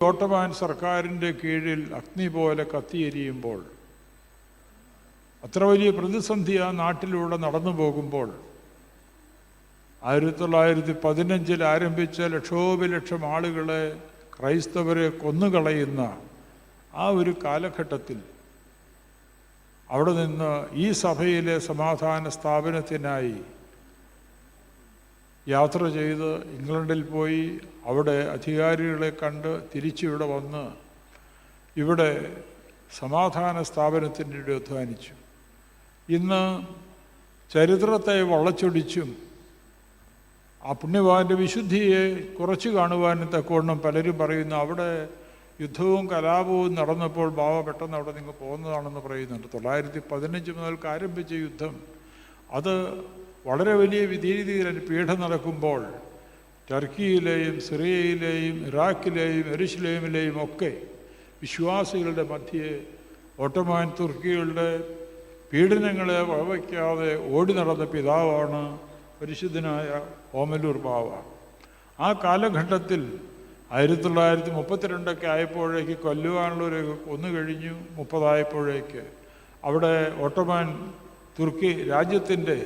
ഓട്ടമാൻ സർക്കാരിന്റെ കീഴിൽ അഗ്നി പോലെ കത്തിയെരിയുമ്പോൾ അത്ര വലിയ പ്രതിസന്ധി ആ നാട്ടിലൂടെ നടന്നു പോകുമ്പോൾ ആയിരത്തി തൊള്ളായിരത്തി പതിനഞ്ചിൽ ആരംഭിച്ച ലക്ഷോപലക്ഷം ആളുകളെ ക്രൈസ്തവരെ കൊന്നുകളയുന്ന ആ ഒരു കാലഘട്ടത്തിൽ അവിടെ നിന്ന് ഈ സഭയിലെ സമാധാന സ്ഥാപനത്തിനായി യാത്ര ചെയ്ത് ഇംഗ്ലണ്ടിൽ പോയി അവിടെ അധികാരികളെ കണ്ട് തിരിച്ചിവിടെ വന്ന് ഇവിടെ സമാധാന സ്ഥാപനത്തിന്റെ ഇവിടെ അധ്വാനിച്ചു. ഇന്ന് ചരിത്രത്തെ വളച്ചൊടിച്ചും ആ പുണ്യവാന്റെ വിശുദ്ധിയെ കുറച്ച് കാണുവാനും തക്കവണ്ണം പലരും പറയുന്നു അവിടെ യുദ്ധവും കലാപവും നടന്നപ്പോൾ ബാബ പെട്ടെന്ന് അവിടെ നിങ്ങൾ പോകുന്നതാണെന്ന് പറയുന്നുണ്ട്. തൊള്ളായിരത്തി പതിനഞ്ച് മുതൽക്ക് ആരംഭിച്ച യുദ്ധം അത് വളരെ വലിയ രീതിയിൽ പീഠം നടക്കുമ്പോൾ ടർക്കിയിലെയും സിറിയയിലെയും ഇറാഖിലെയും എരുഷലേമിലെയും ഒക്കെ വിശ്വാസികളുടെ മധ്യേ ഓട്ടോമാൻ തുർക്കികളുടെ പീഡനങ്ങളെ വകവയ്ക്കാതെ ഓടി നടന്ന പിതാവാണ് പരിശുദ്ധനായ ഓമലൂർ ബാവ. ആ കാലഘട്ടത്തിൽ ആയിരത്തി തൊള്ളായിരത്തി മുപ്പത്തിരണ്ടൊക്കെ ആയപ്പോഴേക്ക് കൊല്ലുവാനുള്ളവരൊക്കെ കൊന്നു കഴിഞ്ഞു മുപ്പതായപ്പോഴേക്ക്. അവിടെ ഓട്ടോമാൻ തുർക്കി രാജ്യത്തിന്റെ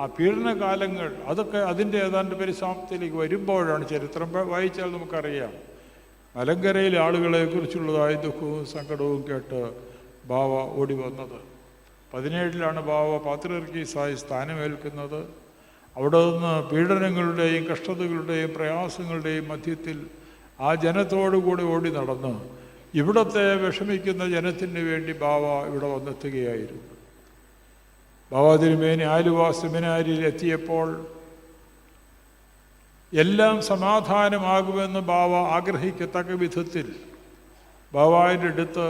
ആ പീഡനകാലങ്ങൾ അതൊക്കെ അതിന്റെ ഏതാണ്ട് പരിസമാപ്തിയിലേക്ക് വരുമ്പോഴാണ് ചരിത്രം. വായിച്ചാൽ നമുക്കറിയാം. മലങ്കരയിലെ ആളുകളെ കുറിച്ചുള്ളതായ ദുഃഖവും സങ്കടവും കേട്ട് ബാവ ഓടി വന്നത്. പതിനേഴിലാണ് ബാവ പാത്രീർക്കീസായി സ്ഥാനമേൽക്കുന്നത്. അവിടെ നിന്ന് പീഡനങ്ങളുടെയും കഷ്ടതകളുടെയും പ്രയാസങ്ങളുടെയും മധ്യത്തിൽ ആ ജനത്തോടുകൂടി ഓടി നടന്ന് ഇവിടത്തെ വിഷമിക്കുന്ന ജനത്തിന് വേണ്ടി ബാവ ഇവിടെ വന്നെത്തുകയായിരുന്നു. ബാബ തിരുമേനി ആലുവ സെമിനാരിയിൽ എത്തിയപ്പോൾ എല്ലാം സമാധാനമാകുമെന്ന് ബാവ ആഗ്രഹിക്കത്തക്ക വിധത്തിൽ ബാവായുടെ അടുത്ത്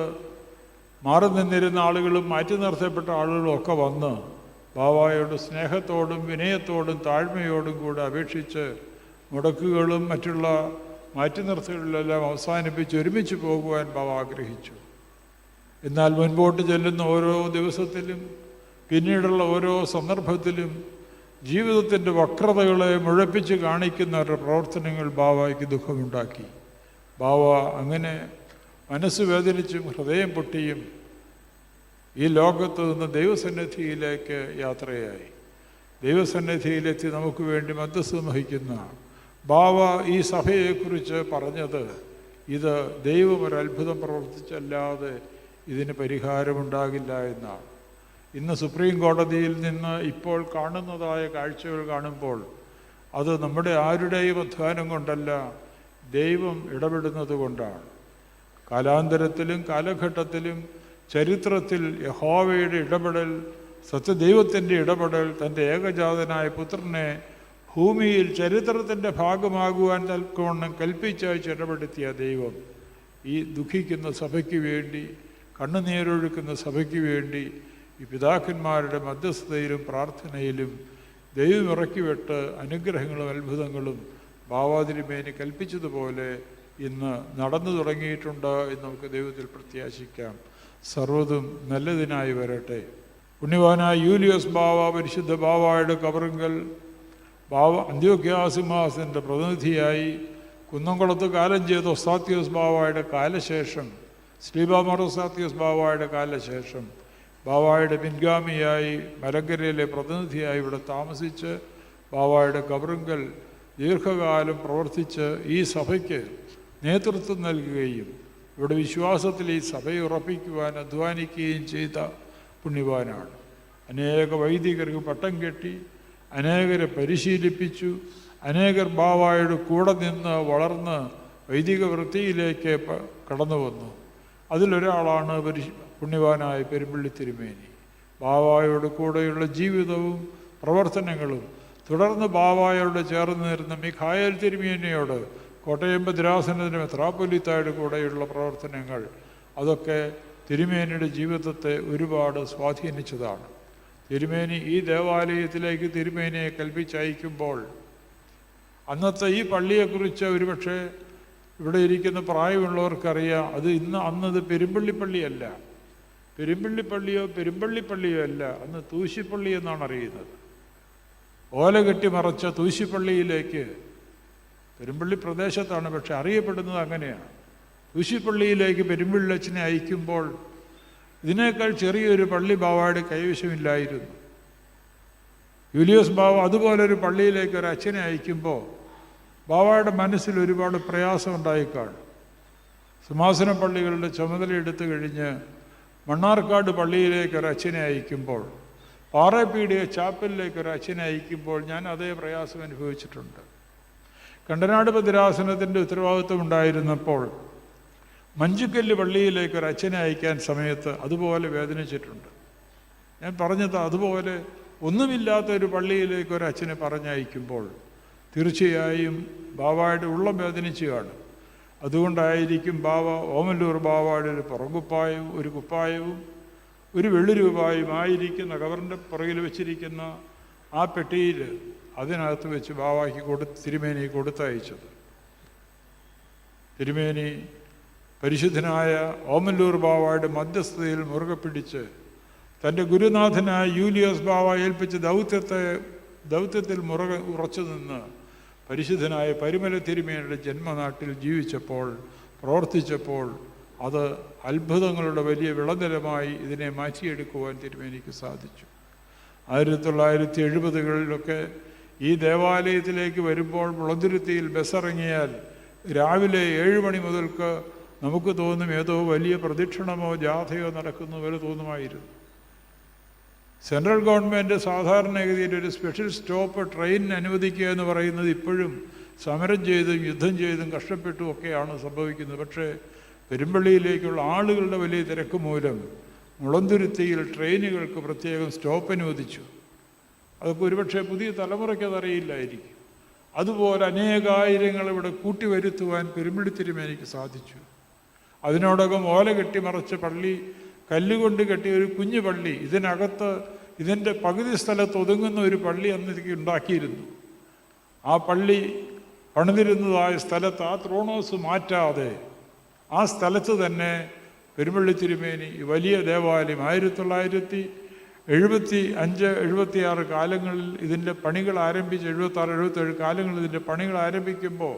മാറി നിന്നിരുന്ന ആളുകളും മാറ്റി നിർത്തപ്പെട്ട ആളുകളും ഒക്കെ വന്ന് ബാവായോട് സ്നേഹത്തോടും വിനയത്തോടും താഴ്മയോടും കൂടെ അപേക്ഷിച്ച് മുടക്കുകളും മറ്റുള്ള മാറ്റി നിർത്തലുകളെല്ലാം അവസാനിപ്പിച്ച് ഒരുമിച്ച് പോകുവാൻ ബാവ ആഗ്രഹിച്ചു. എന്നാൽ മുൻപോട്ട് ചെല്ലുന്ന ഓരോ ദിവസത്തിലും പിന്നീടുള്ള ഓരോ സന്ദർഭത്തിലും ജീവിതത്തിന്റെ വക്രതകളെ മുഴപ്പിച്ച് കാണിക്കുന്ന ഒരു പ്രവർത്തനങ്ങൾ ബാവയ്ക്ക് ദുഃഖമുണ്ടാക്കി. ബാവ അങ്ങനെ മനസ്സ് വേദനിച്ചും ഹൃദയം പൊട്ടിയും ഈ ലോകത്ത് നിന്ന് ദൈവസന്നിധിയിലേക്ക് യാത്രയായി. ദൈവസന്നിധിയിലെത്തി നമുക്ക് വേണ്ടി മധ്യസ്ഥം വഹിക്കുന്ന ബാവ ഈ സഭയെക്കുറിച്ച് പറഞ്ഞത് ഇത് ദൈവം ഒരു അത്ഭുതം പ്രവർത്തിച്ചല്ലാതെ ഇതിന് പരിഹാരമുണ്ടാകില്ല എന്നാണ്. ഇന്ന് സുപ്രീം കോടതിയിൽ നിന്ന് ഇപ്പോൾ കാണുന്നതായ കാഴ്ചകൾ കാണുമ്പോൾ അത് നമ്മുടെ ആരുടെയും അധ്വാനം കൊണ്ടല്ല ദൈവം ഇടപെടുന്നത് കൊണ്ടാണ്. കാലാന്തരത്തിലും കാലഘട്ടത്തിലും ചരിത്രത്തിൽ യഹോവയുടെ ഇടപെടൽ സത്യദൈവത്തിന്റെ ഇടപെടൽ തന്റെ ഏകജാതനായ പുത്രനെ ഭൂമിയിൽ ചരിത്രത്തിന്റെ ഭാഗമാകുവാൻ തൽക്കോണം കൽപ്പിച്ചയച്ച് ഇടപെടുത്തിയ ദൈവം ഈ ദുഃഖിക്കുന്ന സഭയ്ക്ക് വേണ്ടി കണ്ണുനീരൊഴുക്കുന്ന സഭയ്ക്ക് വേണ്ടി ഈ പിതാക്കന്മാരുടെ മധ്യസ്ഥതയിലും പ്രാർത്ഥനയിലും ദൈവം ഇറക്കിവിട്ട് അനുഗ്രഹങ്ങളും അത്ഭുതങ്ങളും ഭാവാതിരിമേനി കൽപ്പിച്ചതുപോലെ ഇന്ന് നടന്നു തുടങ്ങിയിട്ടുണ്ട് എന്ന് നമുക്ക് ദൈവത്തിൽ പ്രത്യാശിക്കാം. സർവതും നല്ലതിനായി വരട്ടെ. പുണ്യവാനായ യൂലിയോസ് ബാവ പരിശുദ്ധ ബാവായുടെ കബറുങ്കൽ ബാവ അന്ത്യോഗ്യാസിംഹാസിന്റെ പ്രതിനിധിയായി കുന്നംകുളത്ത് കാലം ചെയ്ത ഒസ്താത്യോസ് ബാവായുടെ കാലശേഷം ശ്രീബാമർ ഒസ്താത്യോസ് ബാവായുടെ കാലശേഷം ബാവായുടെ പിൻഗാമിയായി മലങ്കരയിലെ പ്രതിനിധിയായി ഇവിടെ താമസിച്ച് ബാവായുടെ കബറുങ്കൽ ദീർഘകാലം പ്രവർത്തിച്ച് ഈ സഭയ്ക്ക് നേതൃത്വം നൽകുകയും ഇവിടെ വിശ്വാസത്തിൽ ഈ സഭയെ ഉറപ്പിക്കുവാൻ അധ്വാനിക്കുകയും ചെയ്ത പുണ്യവാനാണ്. അനേക വൈദികർക്ക് പട്ടം കെട്ടി അനേകരെ പരിശീലിപ്പിച്ചു അനേകർ ബാവായുടെ കൂടെ നിന്ന് വളർന്ന് വൈദിക വൃത്തിയിലേക്ക് കടന്നു വന്നു അതിലൊരാളാണ് പരി പുണ്യവാനായ പെരുമ്പള്ളി തിരുമേനി. ബാവായോട് കൂടെയുള്ള ജീവിതവും പ്രവർത്തനങ്ങളും തുടർന്ന് ബാവായോട് ചേർന്ന് നിരുന്ന മിഖായൽ തിരുമേനിയോട് കോട്ടയം ഭദ്രാസനത്തിനും മെത്രാപ്പൊലിത്തായുടെ കൂടെയുള്ള പ്രവർത്തനങ്ങൾ അതൊക്കെ തിരുമേനിയുടെ ജീവിതത്തെ ഒരുപാട് സ്വാധീനിച്ചതാണ്. തിരുമേനി ഈ ദേവാലയത്തിലേക്ക് തിരുമേനിയെ കൽപ്പിച്ചയക്കുമ്പോൾ അന്നത്തെ ഈ പള്ളിയെക്കുറിച്ച് ഒരുപക്ഷെ ഇവിടെ ഇരിക്കുന്ന പ്രായമുള്ളവർക്കറിയാം അത് ഇന്ന് അന്നത് പെരുമ്പള്ളിപ്പള്ളിയല്ല. പെരുമ്പള്ളിപ്പള്ളിയോ പെരുമ്പള്ളിപ്പള്ളിയോ അല്ല അന്ന് തൂശിപ്പള്ളി എന്നാണ് അറിയുന്നത്. ഓല കെട്ടി മറച്ച തൂശിപ്പള്ളിയിലേക്ക് പെരുമ്പള്ളി പ്രദേശത്താണ് പക്ഷെ അറിയപ്പെടുന്നത് അങ്ങനെയാണ്. തൂശിപ്പള്ളിയിലേക്ക് പെരുമ്പള്ളി അച്ഛനെ അയക്കുമ്പോൾ ഇതിനേക്കാൾ ചെറിയൊരു പള്ളി ബാവാട് കൈവശമില്ലായിരുന്നു. യുലിയോസ് ബാവ അതുപോലൊരു പള്ളിയിലേക്ക് ഒരു അച്ഛനെ അയക്കുമ്പോൾ ബാവയുടെ മനസ്സിൽ ഒരുപാട് പ്രയാസം ഉണ്ടായിക്കാണും. സിംഹാസന പള്ളികളുടെ ചുമതല എടുത്തു കഴിഞ്ഞ് മണ്ണാർക്കാട് പള്ളിയിലേക്ക് ഒരു അച്ഛനെ അയക്കുമ്പോൾ പാറപ്പീടിയ ചാപ്പലിലേക്ക് ഒരു അച്ഛനെ അയക്കുമ്പോൾ ഞാൻ അതേ പ്രയാസം അനുഭവിച്ചിട്ടുണ്ട്. കണ്ടനാട് ഭദ്രാസനത്തിന്റെ ഉത്തരവാദിത്വം ഉണ്ടായിരുന്നപ്പോൾ മഞ്ചുക്കല്ല് പള്ളിയിലേക്ക് ഒരു അച്ഛനെ അയക്കാൻ സമയത്ത് അതുപോലെ വേദനിച്ചിട്ടുണ്ട്. ഞാൻ പറഞ്ഞത് അതുപോലെ ഒന്നുമില്ലാത്ത ഒരു പള്ളിയിലേക്ക് ഒരു അച്ഛനെ പറഞ്ഞയക്കുമ്പോൾ തീർച്ചയായും ബാവായുടെ ഉള്ളം വേദനിച്ചു കാണും. അതുകൊണ്ടായിരിക്കും ബാവ ഓമല്ലൂർ ബാവായുടെ ഒരു പുറകുപ്പായവും ഒരു കുപ്പായവും ഒരു വെള്ളി രൂപയും ആയിരിക്കുന്ന കവറിന്റെ പുറകിൽ വെച്ചിരിക്കുന്ന ആ പെട്ടിയിൽ അതിനകത്ത് വെച്ച് ബാവായ്ക്ക് കൊടു തിരുമേനി കൊടുത്തയച്ചത്. തിരുമേനി പരിശുദ്ധനായ ഓമല്ലൂർ ബാവായുടെ മധ്യസ്ഥതയിൽ മുറുകെ പിടിച്ച് തന്റെ ഗുരുനാഥനായ യൂലിയോസ് ബാവ ഏൽപ്പിച്ച ദൗത്യത്തെ ദൗത്യത്തിൽ മുറുകെ ഉറച്ചു നിന്ന് പരിശുദ്ധനായ പരിമല തിരുമേനിയുടെ ജന്മനാട്ടിൽ ജീവിച്ചപ്പോൾ പ്രവർത്തിച്ചപ്പോൾ അത് അത്ഭുതങ്ങളുടെ വലിയ വിളനിലമായി ഇതിനെ മാറ്റിയെടുക്കുവാൻ തിരുമേനിക്ക് സാധിച്ചു. ആയിരത്തി തൊള്ളായിരത്തി എഴുപതുകളിലൊക്കെ ഈ ദേവാലയത്തിലേക്ക് വരുമ്പോൾ മുളന്തുരുത്തിയിൽ ബസ്സിറങ്ങിയാൽ രാവിലെ ഏഴ് മണി മുതൽക്ക് നമുക്ക് തോന്നും ഏതോ വലിയ പ്രദക്ഷിണമോ ജാഥയോ നടക്കുന്ന പോലെ തോന്നുമായിരുന്നു. സെൻട്രൽ ഗവൺമെന്റ് സാധാരണഗതിയിൽ ഒരു സ്പെഷ്യൽ സ്റ്റോപ്പ് ട്രെയിൻ അനുവദിക്കുക എന്ന് പറയുന്നത് ഇപ്പോഴും സമരം ചെയ്തും യുദ്ധം ചെയ്തും കഷ്ടപ്പെട്ടും ഒക്കെയാണ് സംഭവിക്കുന്നത്. പക്ഷേ പെരുമ്പള്ളിയിലേക്കുള്ള ആളുകളുടെ വലിയ തിരക്ക് മൂലം മുളന്തുരുത്തിയിൽ ട്രെയിനുകൾക്ക് പ്രത്യേകം സ്റ്റോപ്പ് അനുവദിച്ചു. അതൊക്കെ ഒരുപക്ഷെ പുതിയ തലമുറയ്ക്ക് അതറിയില്ലായിരിക്കും. അതുപോലെ അനേകായിരങ്ങൾ ഇവിടെ കൂട്ടിവരുത്തുവാൻ വരുത്തുവാൻ തിരുമേനിക്ക് സാധിച്ചു. അതിനോടകം ഓല കെട്ടിമറച്ച പള്ളി കല്ലുകൊണ്ട് കെട്ടിയ ഒരു കുഞ്ഞു പള്ളി ഇതിനകത്ത് ഇതിന്റെ പകുതി സ്ഥലത്ത് ഒതുങ്ങുന്ന ഒരു പള്ളി അന്ന് എനിക്ക് ഉണ്ടാക്കിയിരുന്നു. ആ പള്ളി പണിതിരുന്നതായ സ്ഥലത്ത് ആ ത്രോണോസ് മാറ്റാതെ ആ സ്ഥലത്ത് തന്നെ പെരുമള്ളി തിരുമേനി വലിയ ദേവാലയം ആയിരത്തി തൊള്ളായിരത്തി എഴുപത്തി അഞ്ച് എഴുപത്തിയാറ് കാലങ്ങളിൽ ഇതിന്റെ പണികൾ ആരംഭിച്ച് എഴുപത്താറ് എഴുപത്തേഴ് കാലങ്ങളിൽ ഇതിന്റെ പണികൾ ആരംഭിക്കുമ്പോൾ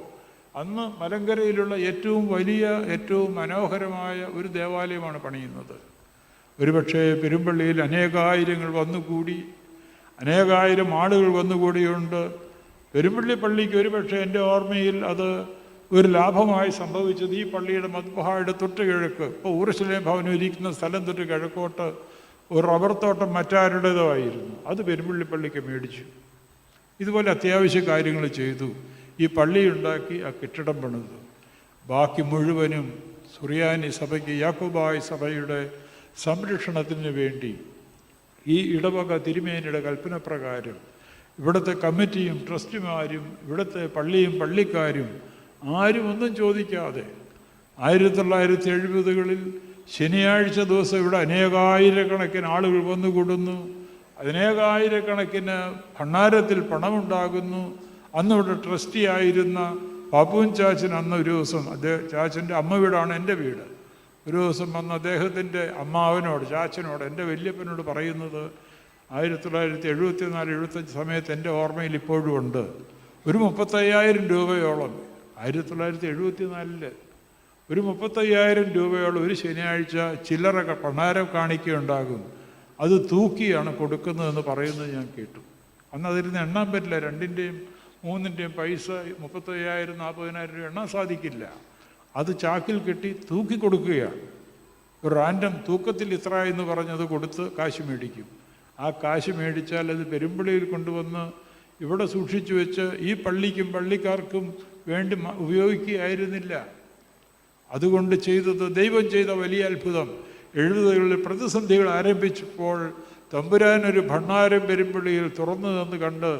അന്ന് മലങ്കരയിലുള്ള ഏറ്റവും വലിയ ഏറ്റവും മനോഹരമായ ഒരു ദേവാലയമാണ് പണിയുന്നത്. ഒരുപക്ഷെ പെരുമ്പള്ളിയിൽ അനേകായിരങ്ങൾ വന്നുകൂടി അനേകായിരം ആളുകൾ വന്നുകൂടിയുണ്ട്. പെരുമ്പള്ളി പള്ളിക്ക് ഒരുപക്ഷെ എന്റെ ഓർമ്മയിൽ അത് ഒരു ലാഭമായി സംഭവിച്ചത് ഈ പള്ളിയുടെ മദ്ബഹായുടെ തൊട്ട് കിഴക്ക്. ഇപ്പോൾ ഊർശലേം ഭവനം ഇരിക്കുന്ന സ്ഥലം തൊട്ട് കിഴക്കോട്ട് ഒരു റബ്ബർ തോട്ടം മറ്റാരുടേതോ ആയിരുന്നു അത് പെരുമ്പള്ളി പള്ളിക്ക് മേടിച്ചു. ഇതുപോലെ അത്യാവശ്യ കാര്യങ്ങൾ ചെയ്തു. ഈ പള്ളി ഉണ്ടാക്കി ആ കെട്ടിടം പണിതു. ബാക്കി മുഴുവനും സുറിയാനി സഭയ്ക്ക് യാക്കോബായ് സഭയുടെ സംരക്ഷണത്തിന് വേണ്ടി ഈ ഇടവക തിരുമേനിയുടെ കൽപ്പന പ്രകാരം ഇവിടുത്തെ കമ്മിറ്റിയും ട്രസ്റ്റുമാരും ഇവിടുത്തെ പള്ളിയും പള്ളിക്കാരും ആരും ഒന്നും ചോദിക്കാതെ ആയിരത്തി തൊള്ളായിരത്തി എഴുപതുകളിൽ ശനിയാഴ്ച ദിവസം ഇവിടെ അനേകായിരക്കണക്കിന് ആളുകൾ വന്നുകൂടുന്നു. അനേകായിരക്കണക്കിന് ഭണ്ണാരത്തിൽ പണമുണ്ടാകുന്നു. അന്ന് ഇവിടെ ട്രസ്റ്റി ആയിരുന്ന പാപ്പുൻ ചാച്ചൻ അന്ന് ഒരു ദിവസം അദ്ദേഹം ചാച്ചന്റെ അമ്മ വീടാണ് എന്റെ വീട്. ഒരു ദിവസം വന്ന് അദ്ദേഹത്തിന്റെ അമ്മാവനോട് ചാച്ചനോട് എന്റെ വല്യപ്പനോട് പറയുന്നത് ആയിരത്തി തൊള്ളായിരത്തി എഴുപത്തി നാല് എഴുപത്തഞ്ച് സമയത്ത് എന്റെ ഓർമ്മയിൽ ഇപ്പോഴും ഉണ്ട്. ഒരു മുപ്പത്തയ്യായിരം രൂപയോളം ആയിരത്തി തൊള്ളായിരത്തി എഴുപത്തി നാലിൽ ഒരു മുപ്പത്തയ്യായിരം രൂപയോളം ഒരു ശനിയാഴ്ച ചില്ലറ പണാരം കാണിക്കുകയുണ്ടാകും. അത് തൂക്കിയാണ് കൊടുക്കുന്നതെന്ന് പറയുന്നത് ഞാൻ കേട്ടു. അന്ന് അതിരുന്ന് എണ്ണാൻ പറ്റില്ല. രണ്ടിന്റെയും മൂന്നിന്റെയും പൈസ മുപ്പത്തയ്യായിരം നാൽപ്പതിനായിരം രൂപ എണ്ണാൻ സാധിക്കില്ല. അത് ചാക്കിൽ കെട്ടി തൂക്കി കൊടുക്കുകയാണ്. ഒരു റാൻഡം തൂക്കത്തിൽ ഇത്ര എന്ന് പറഞ്ഞത് കൊടുത്ത് കാശ് മേടിക്കും. ആ കാശ് മേടിച്ചാൽ അത് പെരുമ്പള്ളിയിൽ കൊണ്ടുവന്ന് ഇവിടെ സൂക്ഷിച്ചു വെച്ച് ഈ പള്ളിക്കും പള്ളിക്കാർക്കും വേണ്ടി ഉപയോഗിക്കുകയായിരുന്നില്ല. അതുകൊണ്ട് ചെയ്തത് ദൈവം ചെയ്ത വലിയ അത്ഭുതം. എഴുപതുകളിൽ പ്രതിസന്ധികൾ ആരംഭിച്ചപ്പോൾ തമ്പുരാൻ ഒരു ഭണ്ണാരം പെരുമ്പള്ളിയിൽ തുറന്നു തന്ന് കണ്ട്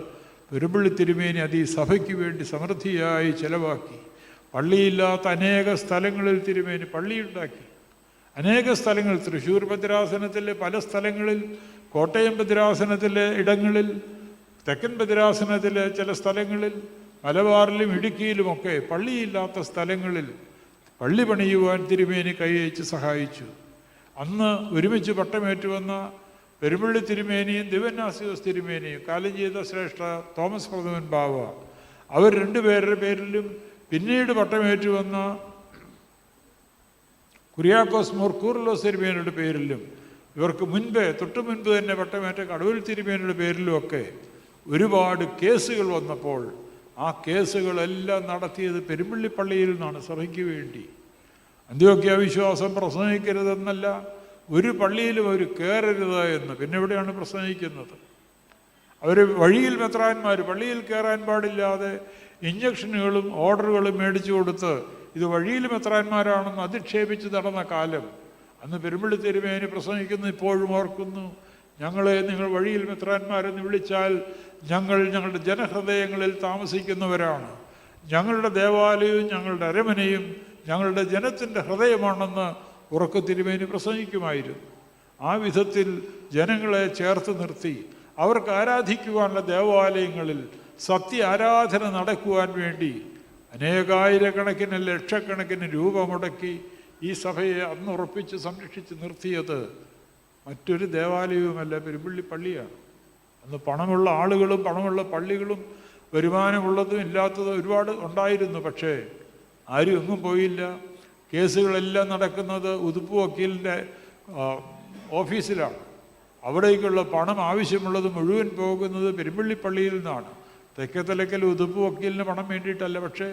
പെരുമ്പള്ളി തിരുമേനി അത് ഈ സഭയ്ക്ക് വേണ്ടി സമൃദ്ധിയായി ചെലവാക്കി. പള്ളിയില്ലാത്ത അനേക സ്ഥലങ്ങളിൽ തിരുമേനി പള്ളിയുണ്ടാക്കി. അനേക സ്ഥലങ്ങൾ തൃശ്ശൂർ ഭദ്രാസനത്തിലെ പല സ്ഥലങ്ങളിൽ കോട്ടയം ഭദ്രാസനത്തിലെ ഇടങ്ങളിൽ തെക്കൻ ഭദ്രാസനത്തിലെ ചില സ്ഥലങ്ങളിൽ മലബാറിലും ഇടുക്കിയിലുമൊക്കെ പള്ളിയില്ലാത്ത സ്ഥലങ്ങളിൽ പള്ളി പണിയുവാൻ തിരുമേനി കൈയച്ച് സഹായിച്ചു. അന്ന് ഒരുമിച്ച് പട്ടമേറ്റു വന്ന പെരുമ്പള്ളി തിരുമേനിയും ദിവന്നാസിയോസ് തിരുമേനിയും കാലം ചെയ്ത ശ്രേഷ്ഠ തോമസ് പ്രഥമൻ ബാവ അവർ രണ്ടുപേരുടെ പേരിലും പിന്നീട് പട്ടമേറ്റു വന്ന കുര്യാക്കോസ് മോർ കൂർലോസ് തിരുമേനിയുടെ പേരിലും ഇവർക്ക് മുൻപേ തൊട്ടു മുൻപ് തന്നെ പട്ടമേറ്റ കടവിൽ തിരുമേനയുടെ പേരിലും ഒക്കെ ഒരുപാട് കേസുകൾ വന്നപ്പോൾ ആ കേസുകളെല്ലാം നടത്തിയത് പെരുമ്പള്ളിപ്പള്ളിയിൽ നിന്നാണ് സഭയ്ക്ക് വേണ്ടി. അന്ത്യോക്യ വിശ്വാസം പ്രസംഗിക്കരുതെന്നല്ല ഒരു പള്ളിയിലും അവർ കയറരുത് എന്ന് പിന്നെ എവിടെയാണ് പ്രസംഗിക്കുന്നത്? അവർ വഴിയിൽ മെത്രാന്മാർ പള്ളിയിൽ കയറാൻ പാടില്ലാതെ ഇഞ്ചക്ഷനുകളും ഓർഡറുകളും മേടിച്ചു കൊടുത്ത് ഇത് വഴിയിലും എത്രാന്മാരാണെന്ന് അധിക്ഷേപിച്ച് നടന്ന കാലം. അന്ന് പെരുമ്പള്ളി തിരുമേനി പ്രസംഗിക്കുന്നു ഇപ്പോഴും ഓർക്കുന്നു. ഞങ്ങളെ നിങ്ങൾ വഴിയിൽ മെത്രാന്മാരെന്ന് വിളിച്ചാൽ ഞങ്ങൾ ഞങ്ങളുടെ ജനഹൃദയങ്ങളിൽ താമസിക്കുന്നവരാണ്. ഞങ്ങളുടെ ദേവാലയവും ഞങ്ങളുടെ അരമനയും ഞങ്ങളുടെ ജനത്തിന്റെ ഹൃദയമാണെന്ന് ഉറക്ക തിരുമേനി പ്രസംഗിക്കുമായിരുന്നു. ആ വിധത്തിൽ ജനങ്ങളെ ചേർത്ത് നിർത്തി. അവർക്ക് ആരാധിക്കുവാനുള്ള ദേവാലയങ്ങളിൽ സത്യ ആരാധന നടക്കുവാൻ വേണ്ടി അനേകായിരക്കണക്കിന് ലക്ഷക്കണക്കിന് രൂപ മുടക്കി ഈ സഭയെ അന്ന് ഉറപ്പിച്ച് സംരക്ഷിച്ച് നിർത്തിയത് മറ്റൊരു ദേവാലയവുമല്ല പെരുമ്പള്ളി പള്ളിയാണ്. അന്ന് പണമുള്ള ആളുകളും പണമുള്ള പള്ളികളും വരുമാനമുള്ളതും ഇല്ലാത്തതും ഒരുപാട് ഉണ്ടായിരുന്നു. പക്ഷേ ആരും ഒന്നും പോയില്ല. കേസുകളെല്ലാം നടക്കുന്നത് ഉതുപ്പ് വക്കീലിന്റെ ഓഫീസിലാണ്. അവിടേക്കുള്ള പണം ആവശ്യമുള്ളത് മുഴുവൻ പോകുന്നത് പെരുമ്പള്ളി പള്ളിയിൽ നിന്നാണ് തെക്കത്തലക്കൽ ഉതുപ്പ് വക്കീലിന് പണം വേണ്ടിയിട്ടല്ല പക്ഷേ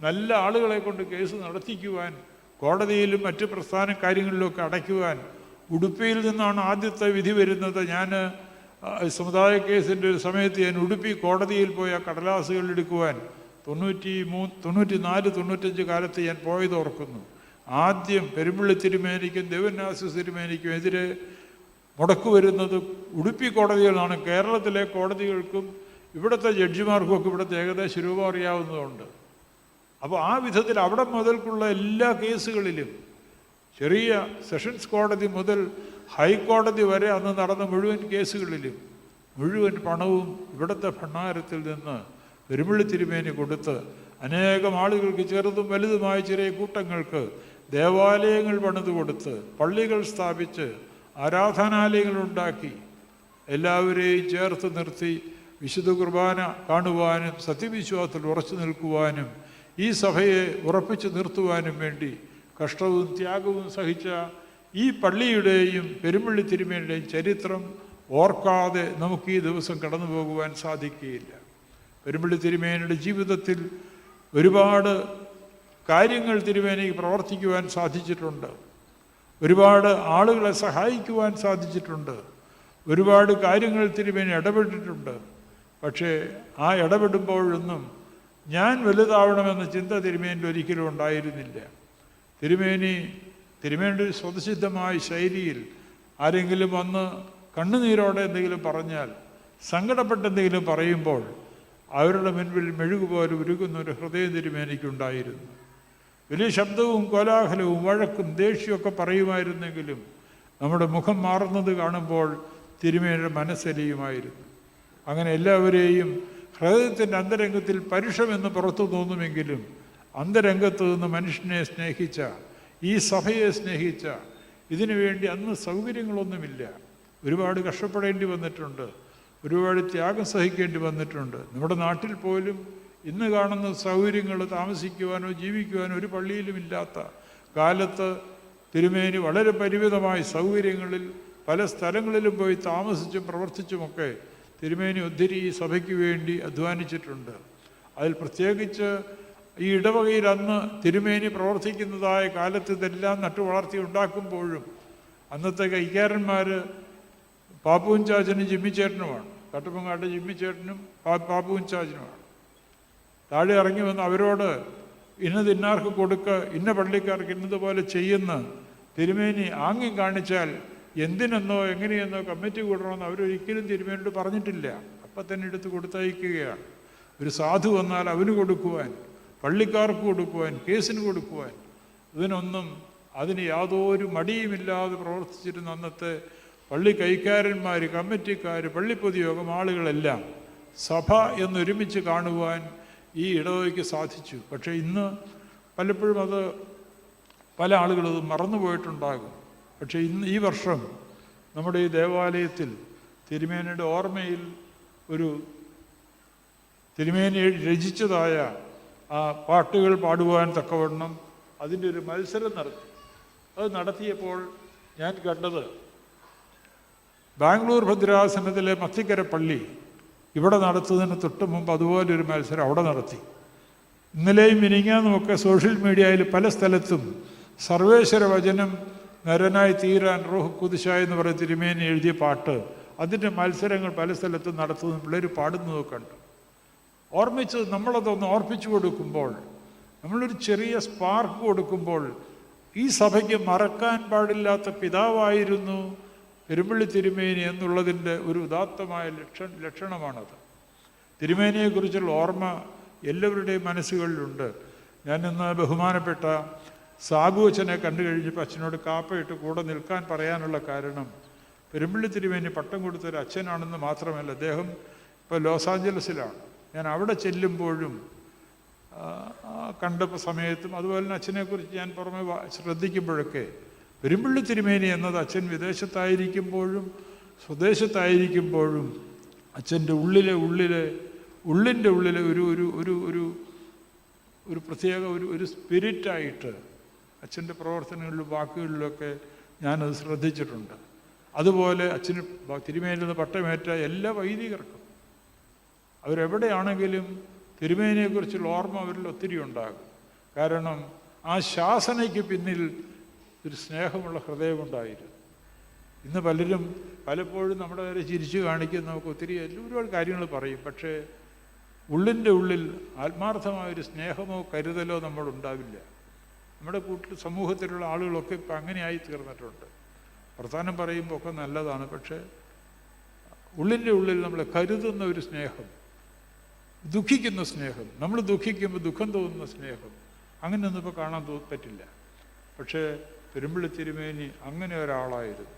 നല്ല ആളുകളെ കൊണ്ട് കേസ് നടത്തിക്കുവാൻ കോടതിയിലും മറ്റ് പ്രസ്ഥാന കാര്യങ്ങളിലുമൊക്കെ അടയ്ക്കുവാൻ ഉടുപ്പിയിൽ നിന്നാണ് ആദ്യത്തെ വിധി വരുന്നത്. ഞാൻ സമുദായ കേസിന്റെ ഒരു സമയത്ത് ഞാൻ ഉടുപ്പി കോടതിയിൽ പോയ കടലാസുകൾ എടുക്കുവാൻ തൊണ്ണൂറ്റി മൂ തൊണ്ണൂറ്റി നാല് തൊണ്ണൂറ്റഞ്ച് കാലത്ത് ഞാൻ പോയത് ഓർക്കുന്നു. ആദ്യം പെരുമ്പള്ളി തിരുമേനിക്കും ദേവനാസു തിരുമേനിക്കും എതിരെ മുടക്കു വരുന്നത് ഉടുപ്പി കോടതികളാണ്. കേരളത്തിലെ കോടതികൾക്കും ഇവിടുത്തെ ജഡ്ജിമാർക്കൊക്കെ ഇവിടുത്തെ ഏകദേശ രൂപം അറിയാവുന്നതുകൊണ്ട്. അപ്പോൾ ആ വിധത്തിൽ അവിടെ മുതൽക്കുള്ള എല്ലാ കേസുകളിലും ചെറിയ സെഷൻസ് കോടതി മുതൽ ഹൈക്കോടതി വരെ അന്ന് നടന്ന മുഴുവൻ കേസുകളിലും മുഴുവൻ പണവും ഇവിടുത്തെ ഭണ്ണാരത്തിൽ നിന്ന് പെരുമ്പള്ളി തിരുമേനി കൊടുത്ത് അനേകം ആളുകൾക്ക് ചെറുതും വലുതുമായ ചെറിയ കൂട്ടങ്ങൾക്ക് ദേവാലയങ്ങൾ പണിതു കൊടുത്ത് പള്ളികൾ സ്ഥാപിച്ച് ആരാധനാലയങ്ങൾ ഉണ്ടാക്കി എല്ലാവരെയും ചേർത്ത് നിർത്തി വിശുദ്ധ കുർബാന കാണുവാനും സത്യവിശ്വാസത്തിൽ ഉറച്ചു നിൽക്കുവാനും ഈ സഭയെ ഉറപ്പിച്ചു നിർത്തുവാനും വേണ്ടി കഷ്ടവും ത്യാഗവും സഹിച്ച ഈ പള്ളിയുടെയും പെരുമ്പള്ളി തിരുമേനിയുടെയും ചരിത്രം ഓർക്കാതെ നമുക്ക് ഈ ദിവസം കടന്നു പോകുവാൻ സാധിക്കുകയില്ല. പെരുമ്പള്ളി തിരുമേനിയുടെ ജീവിതത്തിൽ ഒരുപാട് കാര്യങ്ങൾ തിരുമേനിക്ക് പ്രവർത്തിക്കുവാൻ സാധിച്ചിട്ടുണ്ട്. ഒരുപാട് ആളുകളെ സഹായിക്കുവാൻ സാധിച്ചിട്ടുണ്ട്. ഒരുപാട് കാര്യങ്ങൾ തിരുമേനി ഇടപെട്ടിട്ടുണ്ട്. പക്ഷേ ആ ഇടപെടുമ്പോഴൊന്നും ഞാൻ വലുതാവണമെന്ന ചിന്ത തിരുമേനിൽ ഒരിക്കലും ഉണ്ടായിരുന്നില്ല. തിരുമേനി തിരുമേനിയുടെ സ്വതസിദ്ധമായ ശൈലിയിൽ ആരെങ്കിലും വന്ന് കണ്ണുനീരോടെ എന്തെങ്കിലും പറഞ്ഞാൽ സങ്കടപ്പെട്ട് എന്തെങ്കിലും പറയുമ്പോൾ അവരുടെ മുൻപിൽ മെഴുകുപോലെ ഉരുകുന്ന ഒരു ഹൃദയം തിരുമേനിക്കുണ്ടായിരുന്നു. വലിയ ശബ്ദവും കോലാഹലവും വഴക്കും ദേഷ്യമൊക്കെ പറയുമായിരുന്നെങ്കിലും നമ്മുടെ മുഖം മാറുന്നത് കാണുമ്പോൾ തിരുമേനിയുടെ മനസ്സലിയുമായിരുന്നു. അങ്ങനെ എല്ലാവരെയും ഹൃദയത്തിന്റെ അന്തരംഗത്തിൽ പരുഷമെന്ന് പുറത്തു തോന്നുമെങ്കിലും അന്തരംഗത്ത് നിന്ന് മനുഷ്യനെ സ്നേഹിച്ച ഈ സഭയെ സ്നേഹിച്ച ഇതിനു വേണ്ടി അന്ന് സൗകര്യങ്ങളൊന്നുമില്ല. ഒരുപാട് കഷ്ടപ്പെടേണ്ടി വന്നിട്ടുണ്ട്. ഒരുപാട് ത്യാഗം സഹിക്കേണ്ടി വന്നിട്ടുണ്ട്. നമ്മുടെ നാട്ടിൽ പോലും ഇന്ന് കാണുന്ന സൗകര്യങ്ങൾ താമസിക്കുവാനോ ജീവിക്കുവാനോ ഒരു പള്ളിയിലും ഇല്ലാത്ത കാലത്ത് തിരുമേനി വളരെ പരിമിതമായ സൗകര്യങ്ങളിൽ പല സ്ഥലങ്ങളിലും പോയി താമസിച്ചും പ്രവർത്തിച്ചുമൊക്കെ തിരുമേനി ഒത്തിരി സഭയ്ക്ക് വേണ്ടി അധ്വാനിച്ചിട്ടുണ്ട്. അതിൽ പ്രത്യേകിച്ച് ഈ ഇടവകയിൽ അന്ന് തിരുമേനി പ്രവർത്തിക്കുന്നതായ കാലത്ത് ഇതെല്ലാം നട്ടുവളർത്തി ഉണ്ടാക്കുമ്പോഴും അന്നത്തെ കൈക്കാരന്മാർ പാപ്പുവും ചാച്ചനും ജിമ്മിച്ചേട്ടനുമാണ്. കട്ടുപ്പങ്ങാട്ട് ജിമ്മിച്ചേട്ടനും പാപ്പുവും ചാച്ചനുമാണ്. താഴെ ഇറങ്ങി വന്ന് അവരോട് ഇന്നത് ഇന്നാർക്ക് കൊടുക്ക ഇന്ന പള്ളിക്കാർക്ക് ഇന്നതുപോലെ ചെയ്യുന്ന തിരുമേനി ആംഗ്യം കാണിച്ചാൽ എന്തിനെന്നോ എങ്ങനെയെന്നോ കമ്മിറ്റി കൂടണമെന്ന് അവരൊരിക്കലും തിരുമേനിയോട് പറഞ്ഞിട്ടില്ല. അപ്പം തന്നെ എടുത്ത് കൊടുത്തയക്കുകയാണ്. ഒരു സാധു വന്നാൽ അവന് കൊടുക്കുവാൻ പള്ളിക്കാർക്ക് കൊടുക്കുവാൻ കേസിന് കൊടുക്കുവാൻ. ഇതിനൊന്നും അതിന് യാതൊരു മടിയുമില്ലാതെ പ്രവർത്തിച്ചിരുന്ന അന്നത്തെ പള്ളി കൈക്കാരന്മാർ കമ്മിറ്റിക്കാർ പള്ളിപ്പൊതുയോഗം ആളുകളെല്ലാം സഭ എന്നൊരുമിച്ച് കാണുവാൻ ഈ ഇടവയ്ക്ക് സാധിച്ചു. പക്ഷേ ഇന്ന് പലപ്പോഴും അത് പല ആളുകളും മറന്നുപോയിട്ടുണ്ടാകും. പക്ഷേ ഇന്ന് ഈ വർഷം നമ്മുടെ ഈ ദേവാലയത്തിൽ തിരുമേനിയുടെ ഓർമ്മയിൽ ഒരു തിരുമേനി രചിച്ചതായ ആ പാട്ടുകൾ പാടുവാൻ തക്കവണ്ണം അതിന്റെ ഒരു മത്സരം നടത്തി. അത് നടത്തിയപ്പോൾ ഞാൻ കണ്ടത് ബാംഗ്ലൂർ ഭദ്രാസനത്തിലെ മത്തിക്കര പള്ളി ഇവിടെ നടത്തുന്നതിന് തൊട്ട് മുമ്പ് അതുപോലൊരു മത്സരം അവിടെ നടത്തി. ഇന്നലെയും മിനിങ്ങാന്നുമൊക്കെ സോഷ്യൽ മീഡിയയിൽ പല സ്ഥലത്തും സർവേശ്വര വചനം നരനായി തീരാൻ റോഹ് കുതിശ എന്ന് പറയുന്ന തിരുമേനി എഴുതിയ പാട്ട്. അതിന്റെ മത്സരങ്ങൾ പല സ്ഥലത്തും നടത്തുന്ന പിള്ളേർ പാടുന്നതൊക്കെ ഉണ്ട് ഓർമ്മിച്ച് നമ്മളതൊന്ന് ഓർപ്പിച്ചു കൊടുക്കുമ്പോൾ നമ്മളൊരു ചെറിയ സ്പാർക്ക് കൊടുക്കുമ്പോൾ ഈ സഭയ്ക്ക് മറക്കാൻ പാടില്ലാത്ത പിതാവായിരുന്നു പെരുമ്പള്ളി തിരുമേനി എന്നുള്ളതിന്റെ ഒരു ഉദാത്തമായ ലക്ഷ ലക്ഷണമാണത്. തിരുമേനിയെക്കുറിച്ചുള്ള ഓർമ്മ എല്ലാവരുടെയും മനസ്സുകളിലുണ്ട്. ഞാനിന്ന് ബഹുമാനപ്പെട്ട സാബു അച്ഛനെ കണ്ടു കഴിഞ്ഞപ്പോൾ അച്ഛനോട് കാപ്പയിട്ട് കൂടെ നിൽക്കാൻ പറയാനുള്ള കാരണം പെരുമ്പള്ളി തിരുമേനി പട്ടം കൊടുത്തൊരു അച്ഛനാണെന്ന് മാത്രമല്ല അദ്ദേഹം ഇപ്പോൾ ലോസ് ആഞ്ചലസിലാണ്. ഞാൻ അവിടെ ചെല്ലുമ്പോഴും കണ്ട സമയത്തും അതുപോലെ തന്നെ അച്ഛനെക്കുറിച്ച് ഞാൻ പുറമെ ശ്രദ്ധിക്കുമ്പോഴൊക്കെ പെരുമ്പള്ളി തിരുമേനി എന്നത് അച്ഛൻ വിദേശത്തായിരിക്കുമ്പോഴും സ്വദേശത്തായിരിക്കുമ്പോഴും അച്ഛന്റെ ഉള്ളിലെ ഉള്ളിലെ ഉള്ളിന്റെ ഉള്ളിലെ ഒരു ഒരു ഒരു ഒരു പ്രത്യേക ഒരു ഒരു സ്പിരിറ്റായിട്ട് അച്ഛന്റെ പ്രവർത്തനങ്ങളിലും വാക്കുകളിലൊക്കെ ഞാനത് ശ്രദ്ധിച്ചിട്ടുണ്ട്. അതുപോലെ അച്ഛന് ബ- തിരുമേനിയിൽ നിന്ന് പട്ടമേറ്റ എല്ലാ വൈദികർക്കും. അവരെവിടെയാണെങ്കിലും തിരുമേനിയെക്കുറിച്ചുള്ള ഓർമ്മ അവരിൽ ഒത്തിരി ഉണ്ടാകും. കാരണം ആ ശാസനയ്ക്ക് പിന്നിൽ ഒരു സ്നേഹമുള്ള ഹൃദയമുണ്ടായിരുന്നു ഇന്ന് പലരും പലപ്പോഴും നമ്മുടെ നേരെ ചിരിച്ചു കാണിക്കുന്ന നമുക്ക് ഒത്തിരി ഒരുപാട് കാര്യങ്ങൾ പറയും. പക്ഷേ ഉള്ളിന്റെ ഉള്ളിൽ ആത്മാർത്ഥമായൊരു സ്നേഹമോ കരുതലോ നമ്മളുണ്ടാവില്ല. നമ്മുടെ കൂട്ടിൽ സമൂഹത്തിലുള്ള ആളുകളൊക്കെ ഇപ്പം അങ്ങനെയായി തീർന്നിട്ടുണ്ട്. പ്രധാനം പറയുമ്പോൾ ഒക്കെ നല്ലതാണ് പക്ഷേ ഉള്ളിന്റെ ഉള്ളിൽ നമ്മൾ കരുതുന്ന ഒരു സ്നേഹം ദുഃഖിക്കുന്ന സ്നേഹം നമ്മൾ ദുഃഖിക്കുമ്പോൾ ദുഃഖം തോന്നുന്ന സ്നേഹം അങ്ങനെയൊന്നും ഇപ്പോൾ കാണാൻ പറ്റില്ല. പക്ഷേ പെരുമ്പള്ളി തിരുമേനി അങ്ങനെ ഒരാളായിരുന്നു.